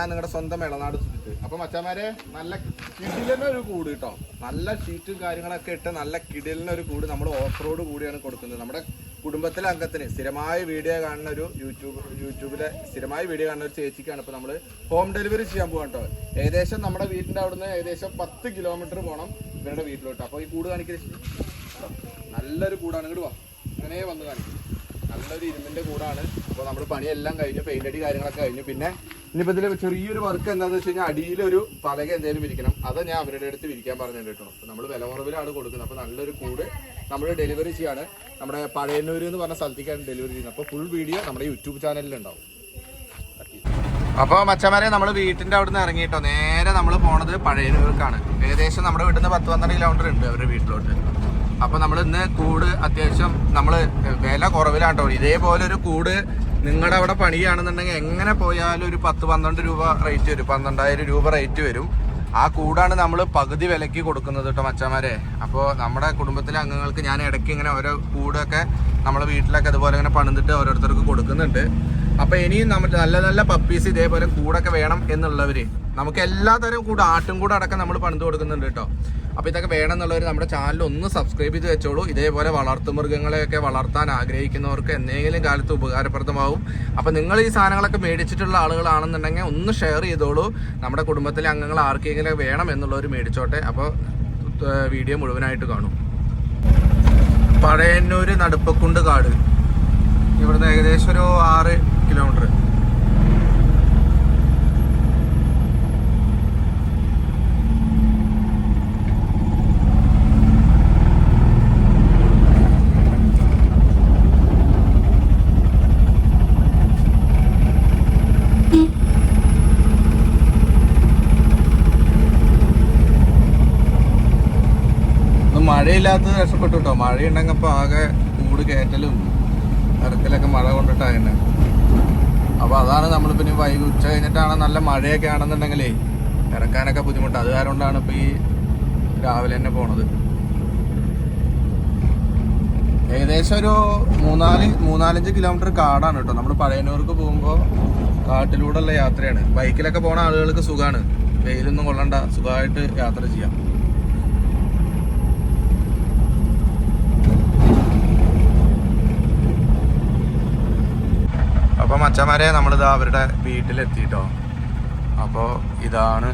ഞാൻ നിങ്ങളുടെ സ്വന്തം ഇളനാട് ചുറ്റിട്ട്. അപ്പൊ മച്ചാമാരെ നല്ല കിടിലിന് ഒരു കൂട് കേട്ടോ നല്ല ഷീറ്റും കാര്യങ്ങളൊക്കെ ഇട്ട് നല്ല കിടിലിന് ഒരു കൂട് നമ്മൾ ഓഫ് റോഡ് കൂടിയാണ് കൊടുക്കുന്നത്. നമ്മുടെ കുടുംബത്തിലെ അംഗത്തിന് സ്ഥിരമായ വീഡിയോ കാണുന്ന ഒരു യൂട്യൂബ് യൂട്യൂബിലെ സ്ഥിരമായ വീഡിയോ കാണുന്ന ഒരു ചേച്ചിക്കാണ് ഇപ്പൊ നമ്മൾ ഹോം ഡെലിവറി ചെയ്യാൻ കേട്ടോ ഏകദേശം നമ്മുടെ വീടിന്റെ അവിടുന്ന് ഏകദേശം പത്ത് കിലോമീറ്റർ പോകണം ഇവരുടെ വീട്ടിലോട്ട്. അപ്പോൾ ഈ കൂട് കാണിക്കുന്ന നല്ലൊരു കൂടാണ്. ഇങ്ങോട്ട് വാ. അങ്ങനെ വന്ന് കാണിക്കും. നല്ലൊരു ഇരുമ്പിന്റെ കൂടാണ്. അപ്പോൾ നമ്മൾ പണിയെല്ലാം കഴിഞ്ഞു പെയിന്റ് അടി കാര്യങ്ങളൊക്കെ കഴിഞ്ഞു. പിന്നെ ഇനിയിപ്പോൾ ഇതിൽ ചെറിയൊരു വർക്ക് എന്താണെന്ന് വെച്ച് കഴിഞ്ഞാൽ അടിയിലൊരു പലക എന്തെങ്കിലും വിരിക്കണം അത് ഞാൻ അവരുടെ അടുത്ത് വിരിക്കാൻ പറഞ്ഞിട്ട് കേട്ടോ. അപ്പോൾ നമ്മൾ വില കുറവിലാണ് കൊടുക്കുന്നത്. അപ്പോൾ നല്ലൊരു കൂട് നമ്മൾ ഡെലിവറി ചെയ്യാണ്. നമ്മുടെ പഴയന്നൂർ എന്ന് പറഞ്ഞ സ്ഥലത്തേക്കാണ് ഡെലിവറി ചെയ്യുന്നത്. അപ്പോൾ ഫുൾ വീഡിയോ നമ്മുടെ യൂട്യൂബ് ചാനലിൽ ഉണ്ടാവും. അപ്പൊ മച്ചമാരെ നമ്മൾ വീട്ടിന്റെ നിന്ന് ഇറങ്ങിയിട്ടോ നേരെ നമ്മൾ പോണത് പഴയനൂർക്കാണ് ഏകദേശം നമ്മുടെ വീട്ടിൽ നിന്ന് പത്ത് പന്ത്രണ്ട് കിലോമീറ്റർ ഉണ്ട് അവരുടെ വീട്ടിലോട്ട്. അപ്പൊ നമ്മൾ ഇന്ന് കൂട് അത്യാവശ്യം നമ്മൾ വില കുറവിലാട്ടോ. ഇതേപോലെ ഒരു കൂട് നിങ്ങളുടെ അവിടെ പണിയാണെന്നുണ്ടെങ്കിൽ എങ്ങനെ പോയാലും ഒരു പത്ത് പന്ത്രണ്ട് രൂപ റേറ്റ് വരും. പന്ത്രണ്ടായിരം രൂപ റേറ്റ് വരും. ആ കൂടാണ് നമ്മൾ പകുതി വിലയ്ക്ക് കൊടുക്കുന്നത് കേട്ടോ മച്ചന്മാരെ അപ്പോൾ നമ്മുടെ കുടുംബത്തിലെ അംഗങ്ങൾക്ക് ഞാൻ ഇടയ്ക്ക് ഇങ്ങനെ ഓരോ കൂടൊക്കെ നമ്മളെ വീട്ടിലൊക്കെ അതുപോലെ ഇങ്ങനെ പണിതിട്ട് ഓരോരുത്തർക്ക് കൊടുക്കുന്നുണ്ട്. അപ്പോൾ ഇനിയും നമ്മൾ നല്ല നല്ല പപ്പീസ് ഇതേപോലെ കൂടൊക്കെ വേണം എന്നുള്ളവർ നമുക്ക് എല്ലാ തരം കൂടെ ആട്ടും കൂടെ അടക്കം നമ്മൾ പണിത് കൊടുക്കുന്നുണ്ട് കേട്ടോ അപ്പൊ ഇതൊക്കെ വേണം എന്നുള്ളവർ നമ്മുടെ ചാനൽ ഒന്ന് സബ്സ്ക്രൈബ് ചെയ്ത് വെച്ചോളൂ. ഇതേപോലെ വളർത്തുമൃഗങ്ങളെയൊക്കെ വളർത്താൻ ആഗ്രഹിക്കുന്നവർക്ക് എന്തെങ്കിലും കാലത്ത് ഉപകാരപ്രദമാവും. അപ്പോൾ നിങ്ങൾ ഈ സാധനങ്ങളൊക്കെ മേടിച്ചിട്ടുള്ള ആളുകളാണെന്നുണ്ടെങ്കിൽ ഒന്ന് ഷെയർ ചെയ്തോളൂ. നമ്മുടെ കുടുംബത്തിലെ അംഗങ്ങൾ ആർക്കെങ്കിലും വേണം എന്നുള്ളവർ മേടിച്ചോട്ടെ. അപ്പോൾ വീഡിയോ മുഴുവനായിട്ട് കാണും. പഴയന്നൂര് നടുപ്പക്കുണ്ട് കാട്. ഇവിടുന്ന് ഏകദേശം ഒരു ആറ് കിലോമീറ്റർ മഴയില്ലാത്തത് രക്ഷപ്പെട്ടു കേട്ടോ. മഴയുണ്ടെങ്കിൽ ഇപ്പൊ ആകെ കൂട് കയറ്റലും ഇറക്കലൊക്കെ മഴ കൊണ്ടിട്ടാണ് അപ്പൊ അതാണ് നമ്മൾ പിന്നെ വൈകി ഉച്ച കഴിഞ്ഞിട്ടാണ് നല്ല മഴയൊക്കെ ആണെന്നുണ്ടെങ്കിലേ ഇറക്കാനൊക്കെ ബുദ്ധിമുട്ട്. അത് കാരണമാണ് ഇപ്പൊ ഈ രാവിലെ തന്നെ പോണത്. ഏകദേശം ഒരു മൂന്നാൽ മൂന്നാലഞ്ച് കിലോമീറ്റർ കാടാണ് കേട്ടോ. നമ്മൾ പഴയനൂർക്ക് പോകുമ്പോൾ കാട്ടിലൂടെ ഉള്ള യാത്രയാണ്. ബൈക്കിലൊക്കെ പോണ ആളുകൾക്ക് സുഖമാണ് വെയിലൊന്നും കൊള്ളണ്ട. സുഖമായിട്ട് യാത്ര ചെയ്യാം. അപ്പോൾ മച്ചന്മാരെ നമ്മളിതാ അവരുടെ വീട്ടിലെത്തിയിട്ടോ അപ്പോൾ ഇതാണ്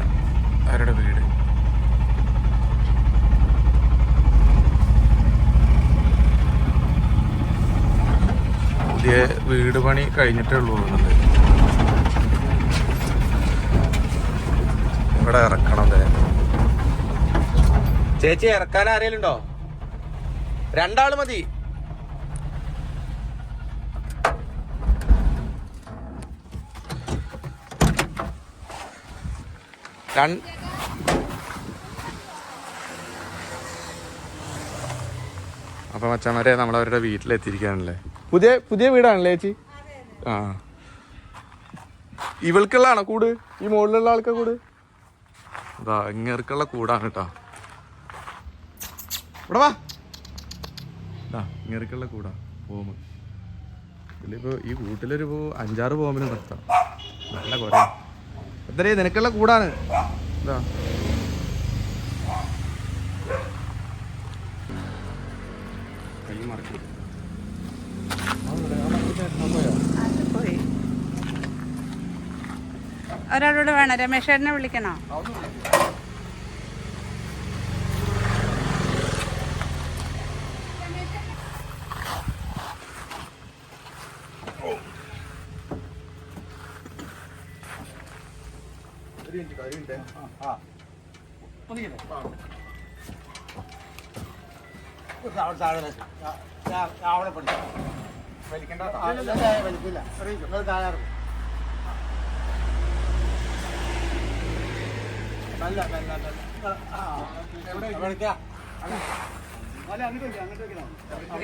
അവരുടെ വീട്. പുതിയ വീട് പണി കഴിഞ്ഞിട്ടേ ഉള്ളൂ ഇവിടെ ഇറക്കണം ചേച്ചി ഇറക്കാൻ ആരെങ്കിലും ഉണ്ടോ രണ്ടാൾ മതി. അപ്പൊ അച്ഛന്മാരെ നമ്മൾ അവരുടെ വീട്ടിലെത്തിയിരിക്കാണല്ലേ പുതിയ പുതിയ വീടാണല്ലേ ചേച്ചി? ആ. ഇവൾക്കുള്ളതാണോ കൂട്? ഈ മുകളിലുള്ള ആൾക്കാ കൂട്? അതാ ഇങ്ങേർക്കുള്ള കൂടാണ് കേട്ടോ. ഇവിടെ വാ. ഇങ്ങേർക്കുള്ള കൂടാ പോമ് ഇതിലിപ്പോ ഈ കൂട്ടിലൊരു അഞ്ചാറ് പോമിന് നിർത്താം. നല്ല കുറേ എത്രേ നിനക്കുള്ള കൂടാണ് ഇതാ. ഒരാളോട് വേണം. രമേശേട്ടനെ വിളിക്കണോ?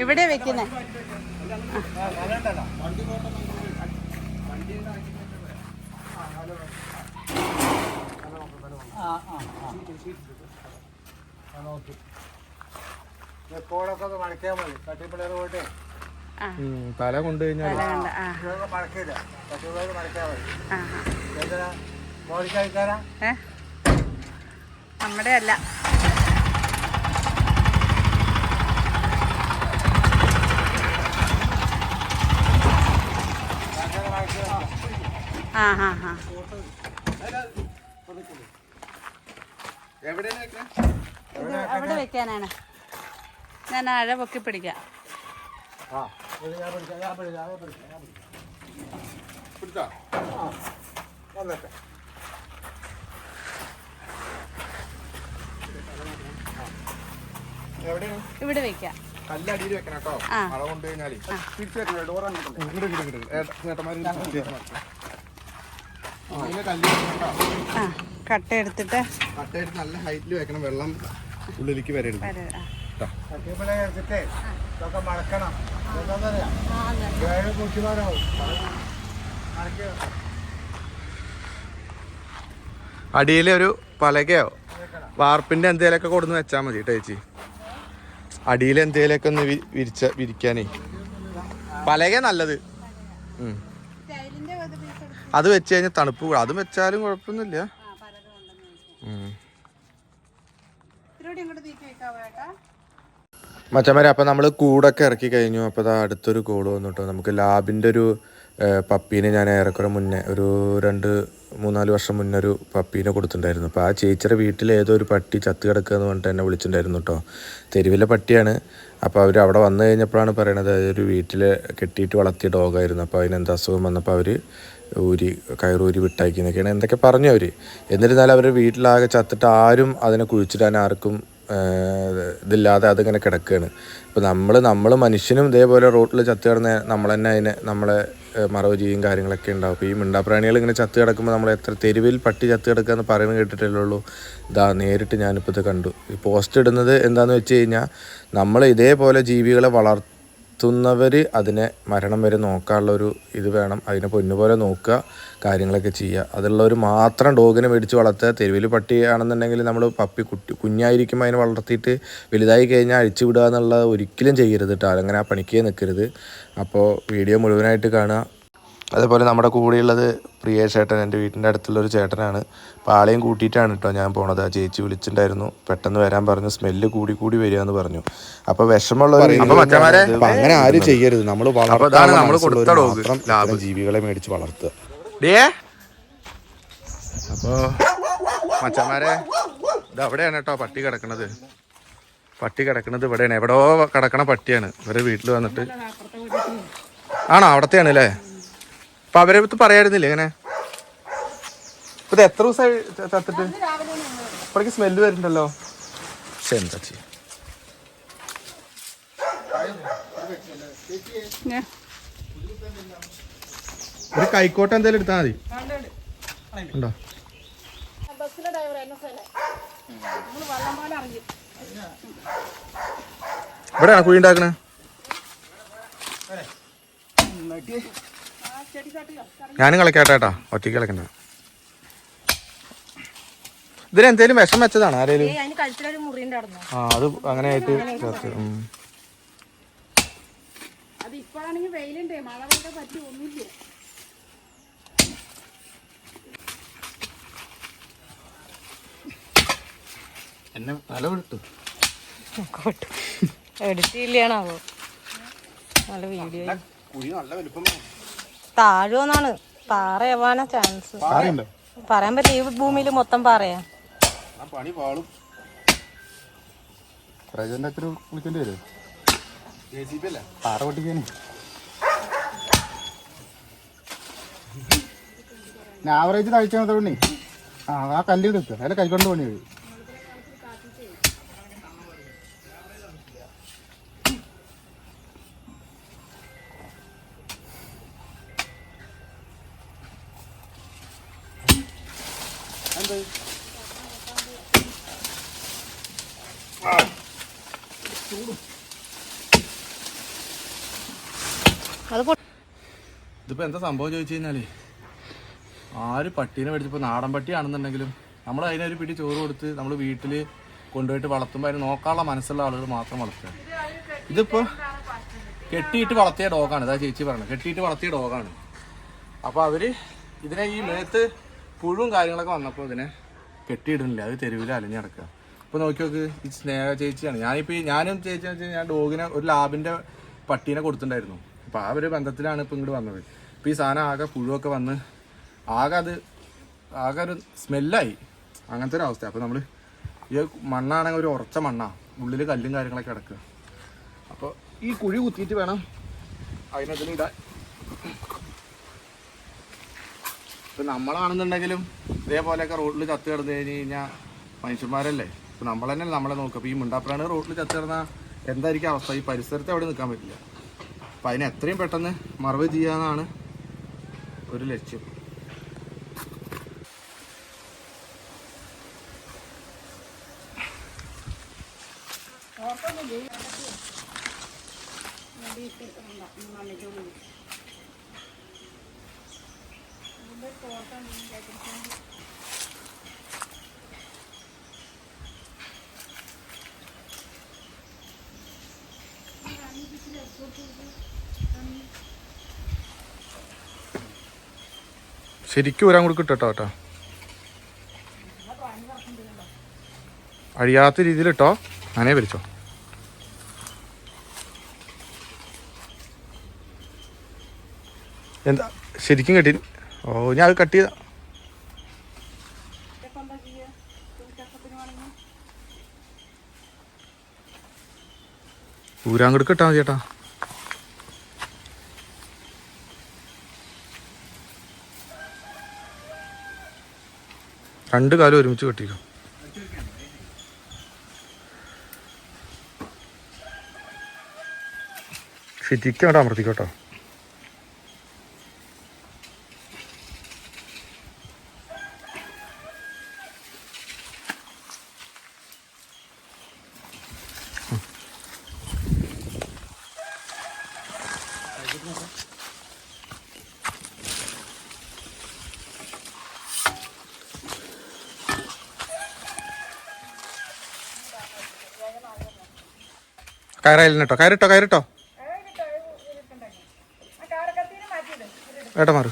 ഇവിടെ വെക്കുന്നേ? തല കൊണ്ടു കഴിഞ്ഞാൽ തല കണ്ട ആ മടക്കിയാൽ മതി ആ. ആ. എന്താ മോളിക്കാരിക്കാരാ ഏ? നമ്മുടെ അല്ല ആ ആ ആ. എവിടെയാണ് വെക്കണേ? ഇത് അവിടെ വെക്കാനാണ്. ഞാൻ അഴ പൊക്കി പിടിക്കാം? ഇവിടെ വെക്കാം. കല്ലടിയിൽ വെക്കണം കേട്ടോ. മഴ കൊണ്ട് തിരിച്ചു വെക്കണം ഡോർ അങ്ങോട്ട് കല്ല് വെക്കണം കേട്ടോ. ആ. കട്ട എടുത്തിട്ട് കട്ടയിട്ട് നല്ല ഹൈറ്റിൽ വെക്കണം. വെള്ളം ഉള്ളിലേക്ക് വരരുത് അടിയിൽ ഒരു പലകയോ വാർപ്പിന്റെ എന്തേലൊക്കെ കൊടുന്ന് വെച്ചാൽ മതി കേട്ടോ ചേച്ചി. അടിയിൽ എന്തേലൊക്കെ ഒന്ന് വിരിച്ച വിരിക്കാനേ. പലക നല്ലത്. ഉം. അത് വെച്ച് കഴിഞ്ഞാൽ തണുപ്പ് കൂടും. അതും വെച്ചാലും കുഴപ്പമൊന്നുമില്ല. മച്ചന്മാരെ അപ്പം നമ്മൾ കൂടൊക്കെ ഇറക്കി കഴിഞ്ഞു. അപ്പോൾ അടുത്തൊരു കോൾ വന്നിട്ടോ നമുക്ക് ലാബിന്റെ ഒരു പപ്പീനെ ഞാൻ ഏറെക്കുറെ മുന്നേ ഒരു രണ്ട് മൂന്നാൽ വർഷം മുന്നേ ഒരു പപ്പീനെ കൊടുത്തിട്ടുണ്ടായിരുന്നു. അപ്പോൾ ആ ചേച്ചിയുടെ വീട്ടിൽ ഏതോ ഒരു പട്ടി ചത്ത് കിടക്കുക എന്ന് പറഞ്ഞിട്ട് എന്നെ വിളിച്ചിട്ടുണ്ടായിരുന്നു കേട്ടോ തെരുവിലെ പട്ടിയാണ്. അപ്പോൾ അവർ അവിടെ വന്നു കഴിഞ്ഞപ്പോഴാണ് പറയണത് ഒരു വീട്ടിൽ കെട്ടിയിട്ട് വളർത്തിയ ഡോഗായിരുന്നു അപ്പോൾ അതിന് എന്താ അസുഖം വന്നപ്പോൾ അവർ ഊരി കയറൂരി വിട്ടയക്കുന്നൊക്കെയാണ്. എന്തൊക്കെ പറഞ്ഞു അവർ എന്നിരുന്നാലും അവരുടെ വീട്ടിലാകെ ചത്തിട്ട് ആരും അതിനെ കുഴിച്ചിടാൻ ആർക്കും ഇതില്ലാതെ അതിങ്ങനെ കിടക്കുകയാണ് ഇപ്പോൾ നമ്മൾ നമ്മൾ മനുഷ്യനും ഇതേപോലെ റോട്ടിൽ ചത്തു കിടന്ന നമ്മൾ തന്നെ അതിനെ നമ്മളെ മറവ് ചെയ്യും കാര്യങ്ങളൊക്കെ ഉണ്ടാവും. അപ്പോൾ ഈ മിണ്ടാപ്രാണികൾ ഇങ്ങനെ ചത്ത് കിടക്കുമ്പോൾ നമ്മൾ എത്ര തെരുവിൽ പട്ടി ചത്തു കിടക്കുക എന്ന് പറയുന്നത് കേട്ടിട്ടില്ലുള്ളൂ ഇതാ നേരിട്ട് ഞാനിപ്പോൾ ഇത് കണ്ടു. ഈ പോസ്റ്റ് ഇടുന്നത് എന്താണെന്ന് വെച്ച് കഴിഞ്ഞാൽ നമ്മൾ ഇതേപോലെ ജീവികളെ വളർത്തുന്നവർ അതിനെ മരണം വരെ നോക്കാനുള്ള ഒരു ഇത് വേണം. അതിനെ പൊന്നുപോലെ നോക്കുക കാര്യങ്ങളൊക്കെ ചെയ്യുക. അതുള്ളവർ മാത്രം ഡോഗിനെ മേടിച്ച് വളർത്തുക. തെരുവിൽ പട്ടിയാണെന്നുണ്ടെങ്കിൽ നമ്മൾ പപ്പി കുട്ടി കുഞ്ഞായിരിക്കുമ്പോൾ അതിനെ വളർത്തിയിട്ട് വലുതായി കഴിഞ്ഞാൽ അഴിച്ചു വിടുക എന്നുള്ളത് ഒരിക്കലും ചെയ്യരുത് കേട്ടോ അങ്ങനെ ആ പണിക്കേ നിൽക്കരുത് അപ്പോൾ വീഡിയോ മുഴുവനായിട്ട് കാണുക. അതേപോലെ നമ്മുടെ കൂടെയുള്ളത് പ്രിയ ചേട്ടൻ എന്റെ വീട്ടിന്റെ അടുത്തുള്ളൊരു ചേട്ടനാണ്. അപ്പോൾ ആളെയും കൂട്ടിയിട്ടാണ് കേട്ടോ ഞാൻ പോണത്. ആ ചേച്ചി വിളിച്ചിട്ടുണ്ടായിരുന്നു. പെട്ടെന്ന് വരാൻ പറഞ്ഞു. സ്മെല്ല് കൂടി കൂടി വരിക എന്ന് പറഞ്ഞു. അപ്പോൾ വിഷമുള്ള അങ്ങനെ ആരും ചെയ്യരുത്. നമ്മൾ വളർത്താൻ ജീവികളെ മേടിച്ച് വളർത്തുക. അപ്പോൾ മച്ചന്മാരെ ഇത് അവിടെയാണ് കേട്ടോ പട്ടി കിടക്കണത്. പട്ടി കിടക്കണത് ഇവിടെയാണ്. എവിടെയോ കിടക്കണ പട്ടിയാണ്. ഇവരെ വീട്ടിൽ വന്നിട്ട്. ആണോ? അവിടത്തെയാണ് അല്ലേ അപ്പൊ അവരെ അടുത്ത് പറയായിരുന്നില്ലേ ഇങ്ങനെ? ഇപ്പൊ ഇത് എത്ര ദിവസമായി ചത്തിട്ട്? ഇപ്പോഴേക്ക് സ്മെല്ല് വരുന്നുണ്ടല്ലോ. പക്ഷെ എന്താ ചെയ്യാ? ഒരു കൈക്കോട്ട എന്തായാലും എടുത്താൽ മതി. ഉണ്ടോ? ഇവിടെയാണ് കുഴി ഉണ്ടാക്കണേ? ഞാനും കളിക്കാട്ടേട്ടാ ഒറ്റയ്ക്ക് കളിക്കണ്ട ഇതിനെന്തേലും വിഷം വെച്ചതാണ് ആരേലും? ആ അത് അങ്ങനെ ആയിട്ട് എന്നെ തല വിട്ടു. ചെയ്യില്ലാണാവോ നല്ല വീഡിയോ കുഴി നല്ല വലുപ്പം താഴുവെന്നാണ് പാറയാവാനാ ചാൻസ് പാറയുണ്ടോ? പറയാൻ പറ്റില്ല. ഈ ഭൂമിയിൽ മൊത്തം പാറയാ. ഞാൻ പണി പാളും. പ്രജന്റെ വിളിക്കേണ്ടി വരും. അല്ലേ? പാറ പൊട്ടിക്കാൻ ആവറേജ് താഴ്ച തോന്നി ആ ആ കല്ല് എടുക്കുക അതിൽ കൈകൊണ്ട് പണി വരും പൊ- ഇതിപ്പോ എന്താ സംഭവം ചോദിച്ചു കഴിഞ്ഞാലേ? ആര് പട്ടീനെ മേടിച്ചപ്പോ നാടൻ പട്ടിയാണെന്നുണ്ടെങ്കിലും നമ്മൾ അതിനൊരു പിടി ചോറ് കൊടുത്ത് നമ്മൾ വീട്ടിൽ കൊണ്ടുപോയിട്ട് വളർത്തുമ്പോൾ അതിന് നോക്കാനുള്ള മനസ്സുള്ള ആളുകൾ മാത്രം വളർത്തുക. ഇതിപ്പോ കെട്ടിയിട്ട് വളർത്തിയ ഡോഗാണ് ഇതാ ചേച്ചി പറഞ്ഞത്. കെട്ടിയിട്ട് വളർത്തിയ ഡോഗാണ് അപ്പോൾ അവർ ഇതിനെ ഈ മേത്ത് പുഴുവും കാര്യങ്ങളൊക്കെ വന്നപ്പോൾ ഇതിനെ കെട്ടിയിടുന്നില്ല. അത് തെരുവിൽ അലഞ്ഞു നടക്കുക അപ്പോൾ നോക്കി നോക്ക് ഈ സ്നേഹ ചേച്ചിയാണ്. ഞാനിപ്പോൾ ഈ ഞാനും ചേച്ചി വെച്ചാൽ ഞാൻ ഡോഗിനെ ഒരു ലാബിന്റെ പട്ടീനെ കൊടുത്തിട്ടുണ്ടായിരുന്നു. അപ്പോൾ ആ ഒരു ബന്ധത്തിലാണ് ഇപ്പോൾ ഇങ്ങോട്ട് വന്നത്. ഇപ്പോൾ ഈ സാധനം ആകെ പുഴുവൊക്കെ വന്ന് ആകെ അത് ആകെ ഒരു സ്മെല്ലായി. അങ്ങനത്തെ ഒരു അവസ്ഥ അപ്പോൾ നമ്മൾ ഈ മണ്ണാണെങ്കിൽ ഒരു ഉറച്ച മണ്ണാണ് ഉള്ളിൽ കല്ലും കാര്യങ്ങളൊക്കെ കിടക്കുക അപ്പോൾ ഈ കുഴി കുത്തിയിട്ട് വേണം അതിനകത്തിന് ഇടാൻ. ഇപ്പം നമ്മളാണെന്നുണ്ടെങ്കിലും ഇതേപോലെയൊക്കെ റോഡിൽ ചത്ത് കിടന്നു കഴിഞ്ഞ് കഴിഞ്ഞാൽ മനുഷ്യന്മാരല്ലേ? ഇപ്പം നമ്മൾ തന്നെ നമ്മളെ നോക്കുക. അപ്പോൾ ഈ മുണ്ടാപ്രാണ് റോഡിൽ ചത്ത് കിടന്നാൽ എന്തായിരിക്കും അവസ്ഥ? ഈ പരിസരത്ത് അവിടെ നിൽക്കാൻ പറ്റില്ല. അപ്പം അതിനെ എത്രയും പെട്ടെന്ന് മറവ് ചെയ്യാന്നാണ് ഒരു ലക്ഷ്യം. ശരിക്കും വരാൻ കൂടി കിട്ടോ. അഴിയാത്ത രീതിയിൽ ഇട്ടോ. അങ്ങനെ പിരിച്ചോ എന്താ ശരിക്കും കെട്ടി ഓ ഞാൻ അത് കട്ട് ചെയ്ത. ഊരാങ്കട് കിട്ടാ മതി ചേട്ടാ. രണ്ട് കാലം ഒരുമിച്ച് കെട്ടിക്കും. ശരിക്കും അവിടെ അമർത്തിക്കോട്ടോ കയറായില്ല കേട്ടോ. കയറിട്ടോ കയറിട്ടോ. ഏട്ടാ മാറ്.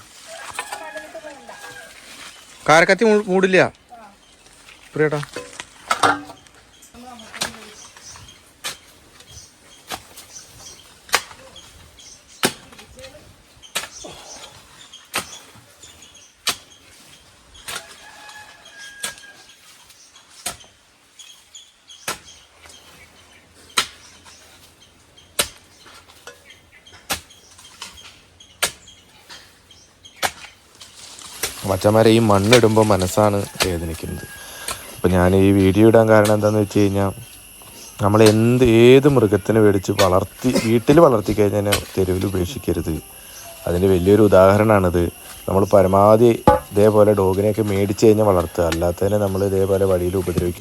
കാരക്കത്തി മൂടില്ല. പ്രിയേട്ടാ മച്ചന്മാരെ ഈ മണ്ണിടുമ്പോൾ മനസ്സാണ് വേദനിക്കുന്നത്. അപ്പോൾ ഞാൻ ഈ വീഡിയോ ഇടാൻ കാരണം എന്താണെന്ന് വെച്ച് കഴിഞ്ഞാൽ നമ്മൾ എന്ത് ഏത് മൃഗത്തിനെ മേടിച്ച് വളർത്തി വീട്ടിൽ വളർത്തി കഴിഞ്ഞാൽ തെരുവിൽ ഉപേക്ഷിക്കരുത്. അതിന്റെ വലിയൊരു ഉദാഹരണമാണിത് നമ്മൾ പരമാവധി ഇതേപോലെ ഡോഗിനെയൊക്കെ മേടിച്ച് കഴിഞ്ഞാൽ വളർത്തുക. അല്ലാത്തതിനെ നമ്മൾ ഇതേപോലെ വഴിയിൽ ഉപദ്രവിക്കും